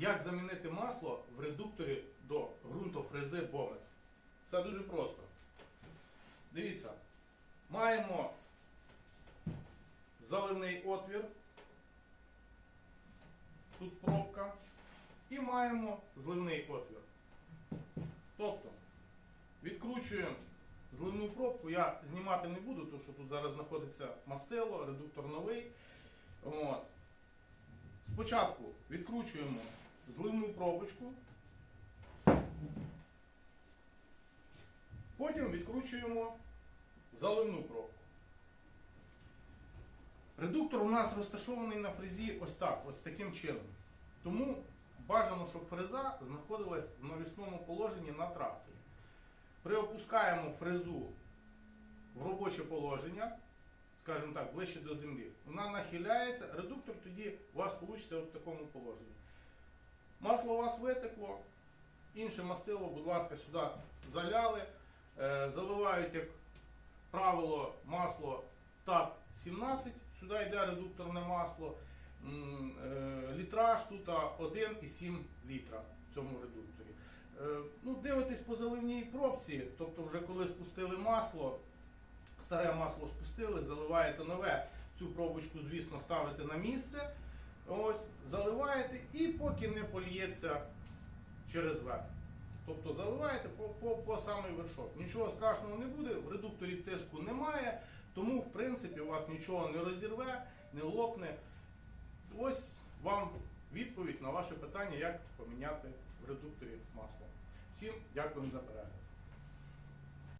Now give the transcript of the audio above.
Як замінити масло в редукторі до ґрунтофрези Бомет? Все дуже просто. Дивіться, маємо заливний отвір. Тут пробка. І маємо зливний отвір. Тобто, відкручуємо зливну пробку. Я знімати не буду, тому що тут зараз знаходиться мастило, редуктор новий. От. Спочатку відкручуємо зливну пробочку. Потім відкручуємо заливну пробку. Редуктор у нас розташований на фрезі ось так, ось таким чином. Тому бажано, щоб фреза знаходилась в навісному положенні на тракторі. Приопускаємо фрезу в робоче положення, скажімо так, ближче до землі. Вона нахиляється, редуктор тоді у вас вийде в такому положенні. Масло у вас витекло, інше мастило, будь ласка, сюди заляли. Е, заливають, як правило, масло ТАТ 17, сюди йде редукторне масло. Е, Літраж тут 1,7 літра в цьому редукторі. Е, Ну, дивитесь по заливній пробці, тобто вже коли спустили масло, старе масло спустили, заливаєте нове, цю пробочку, звісно, ставите на місце. Ось, заливаєте і поки не поліється через верх. Тобто заливаєте по, по, по самий вершок. Нічого страшного не буде, в редукторі тиску немає, тому в принципі у вас нічого не розірве, не лопне. Ось вам відповідь на ваше питання, як поміняти в редукторі масло. Всім дякую за перегляд.